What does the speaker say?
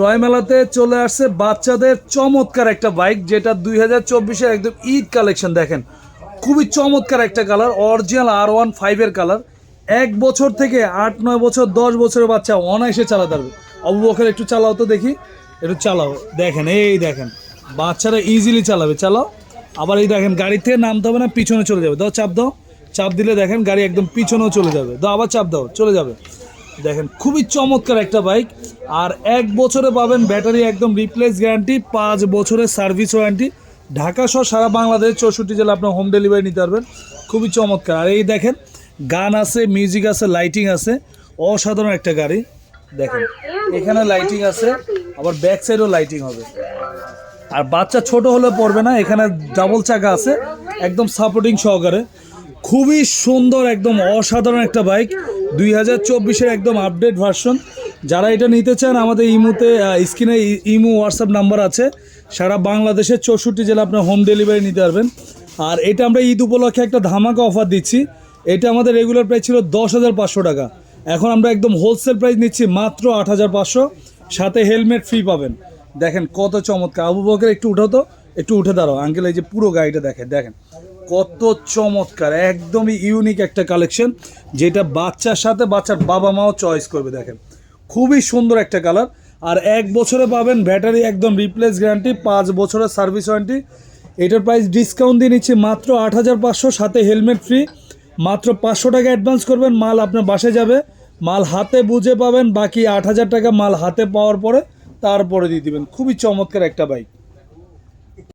Toy মেলাতে চলে আসছে বাচ্চাদের চমৎকার একটা বাইক, যেটা দুই হাজার চব্বিশের একদম ঈদ কালেকশন দেখেন। খুবই চমৎকার একটা কালার, অরিজিনাল আর ওয়ান ফাইভের কালার। এক বছর থেকে আট, নয় বছর, দশ বছরের বাচ্চা অনায়াসে চালাতে পারবে। অবু বকর, একটু চালাও তো দেখি। একটু চালাও। দেখেন, এই দেখেন, বাচ্চারা ইজিলি চালাবে। চালাও। আবার এই দেখেন গাড়ি থেকে নামতে হবে না, পিছনে চলে যাবে। দাও, চাপ দাও। চাপ দিলে দেখেন, গাড়ি একদম পিছনেও চলে যাবে। দাও, আবার চাপ দাও, চলে যাবে। দেখেন, খুবই চমৎকার একটা বাইক। আর এক বছরে পাবেন ব্যাটারি একদম রিপ্লেস গ্যারান্টি পাঁচ বছরের সার্ভিস ওয়ারেন্টি ঢাকা সহ সারা বাংলাদেশ চৌষট্টি জেলা আপনার হোম ডেলিভারি নিতে পারবেন। খুবই চমৎকার। আর এই দেখেন, গান আছে মিউজিক আছে লাইটিং আছে। অসাধারণ একটা গাড়ি। দেখেন, এখানে লাইটিং আছে, আবার ব্যাক সাইডেও লাইটিং হবে। আর বাচ্চা ছোট হলে পড়বে না, এখানে ডাবল চাকা আছে, একদম সাপোর্টিং সহকারে। খুবই সুন্দর, একদম অসাধারণ একটা বাইক। দুই হাজার চব্বিশের একদম আপডেট ভার্সন যারা এটা নিতে চান, আমাদের ইমুতে স্ক্রিনে ইমু হোয়াটসঅ্যাপ নাম্বার আছে। সারা বাংলাদেশের চৌষট্টি জেলা আপনার হোম ডেলিভারি নিতে পারবেন। আর এটা আমরা ঈদ উপলক্ষে একটা ধামাকা অফার দিচ্ছি। এটা আমাদের রেগুলার প্রাইস ছিল দশ হাজার পাঁচশো টাকা। এখন আমরা একদম হোলসেল প্রাইস নিচ্ছি মাত্র আট হাজার পাঁচশো। সাথে হেলমেট ফ্রি পাবেন। দেখেন কত চমৎকার। আবু বকের, একটু উঠো তো। একটু উঠে দাঁড়াও। আঙ্কেল এই যে পুরো গাড়িটা দেখেন দেখেন। কত চমৎকার, একদমই ইউনিক একটা কালেকশন যেটা বাচ্চার সাথে বাচ্চার বাবা মাও চয়েস করবে, দেখেন। খুবই সুন্দর একটা কালার আর এক বছরে পাবেন ব্যাটারি একদম রিপ্লেস গ্যারান্টি পাঁচ বছরের সার্ভিস ওয়ারেন্টি এটার প্রাইস ডিসকাউন্ট দিয়ে নিচ্ছি মাত্র আট হাজার পাঁচশো, সাথে হেলমেট ফ্রি মাত্র পাঁচশো টাকা অ্যাডভান্স করবেন, মাল আপনার বাসে যাবে। মাল হাতে বুঝে পাবেন, বাকি আট হাজার টাকা মাল হাতে পাওয়ার পরে তারপরে দিয়ে দিবেন। খুবই চমৎকার একটা বাইক